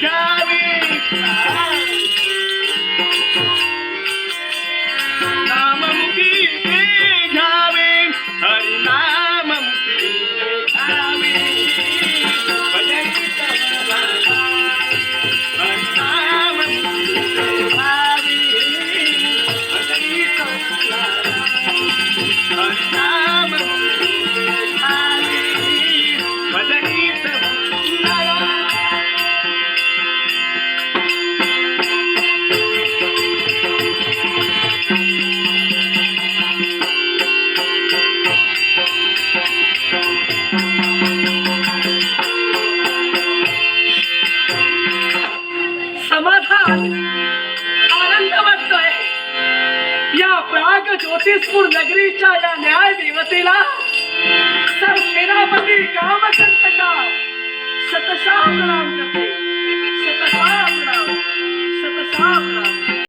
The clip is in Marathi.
Shari. ज्योतिषपूर नगरीच्या या न्याय देवतेला सर सेनापती कामकंटका शतशा प्रणाम करते।